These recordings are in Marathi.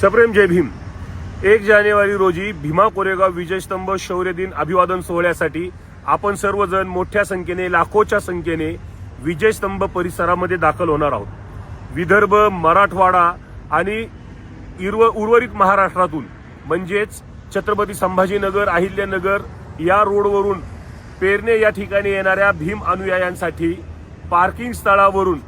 सप्रेम जय भीम. एक जानेवारी रोजी भीमा कोरेगाव विजयस्तंभ शौर्य दिन अभिवादन सोहळ्यासाठी आपण सर्वजण मोठ्या संख्येने लाखोच्या संख्येने विजयस्तंभ परिसरामध्ये दाखल होणार आहोत. विदर्भ मराठवाडा आणि इर्व उर्वरित महाराष्ट्रातून म्हणजेच छत्रपती संभाजीनगर अहिल्यानगर या रोडवरून पेरणे या ठिकाणी येणाऱ्या भीम अनुयायांसाठी पार्किंग स्थळावरून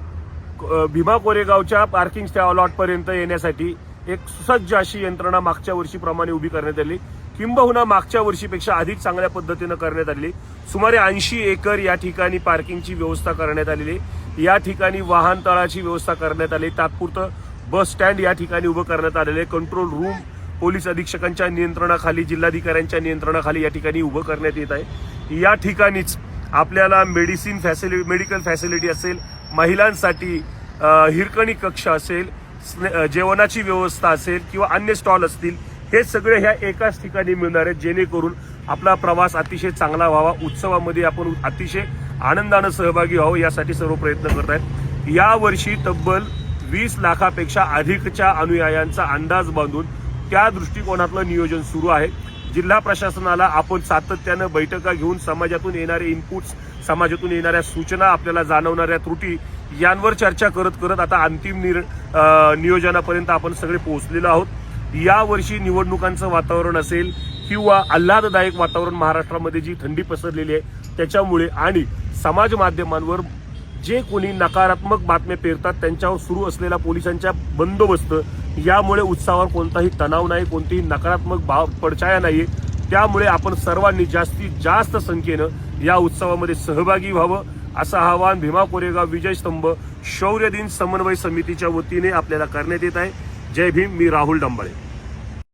भीमा कोरेगावच्या पार्किंग लॉटपर्यंत येण्यासाठी एक सुसज्ज अशी यंत्रणा मागच्या वर्षीप्रमाणे उभी करण्यात आली. किंबहुना मागच्या वर्षीपेक्षा अधिक चांगल्या पद्धतीनं करण्यात आलेली. सुमारे ऐंशी एकर या ठिकाणी पार्किंगची व्यवस्था करण्यात आलेली. या ठिकाणी वाहन तळाची व्यवस्था करण्यात आली. तात्पुरतं बस स्टँड या ठिकाणी उभं करण्यात आलेले कंट्रोल रूम पोलीस अधीक्षकांच्या नियंत्रणाखाली जिल्हाधिकाऱ्यांच्या नियंत्रणाखाली या ठिकाणी उभं करण्यात येत आहे. या ठिकाणीच आपल्याला मेडिसिन फॅसिलिटी मेडिकल फॅसिलिटी असेल महिलांसाठी हिरकणी कक्ष असेल जेवणाची व्यवस्था असेल किंवा अन्य स्टॉल असतील हे सगळे ह्या एकाच ठिकाणी मिळणार आहेत जेणेकरून आपला प्रवास अतिशय चांगला व्हावा उत्सवामध्ये आपण अतिशय आनंदानं सहभागी व्हावं यासाठी सर्व प्रयत्न करत आहेत यावर्षी तब्बल वीस लाखापेक्षा अधिकच्या अनुयायांचा अंदाज बांधून त्या दृष्टिकोनातलं नियोजन सुरू आहे. जिल्हा प्रशासनाला आपण सातत्यानं बैठका घेऊन समाजातून येणारे इनपुट्स समाजातून येणाऱ्या सूचना आपल्याला जाणवणाऱ्या त्रुटी यांवर चर्चा करत करत आता अंतिम निर नियोजनापर्यंत आपण सगळे पोहोचलेलो आहोत. यावर्षी निवडणुकांचं वातावरण असेल किंवा आल्हाददायक वातावरण महाराष्ट्रामध्ये जी थंडी पसरलेली आहे त्याच्यामुळे आणि समाज माध्यमांवर जे कोणी नकारात्मक बातम्या पेरतात त्यांच्यावर सुरू असलेला पोलिसांच्या बंदोबस्त यामुळे उत्साहावर कोणताही तणाव नाही कोणतीही नकारात्मक भाव पडछाया नाही त्यामुळे आपण सर्वांनी जास्तीत जास्त संख्येनं या उत्सवामध्ये सहभागी व्हावं. असं आवाहन भीमा कोरेगाव विजयस्तंभ शौर्य दिन समन्वय समितीच्या वतीने आपल्याला करण्यात येत आहे. जय भीम मी राहुल डंबाळे.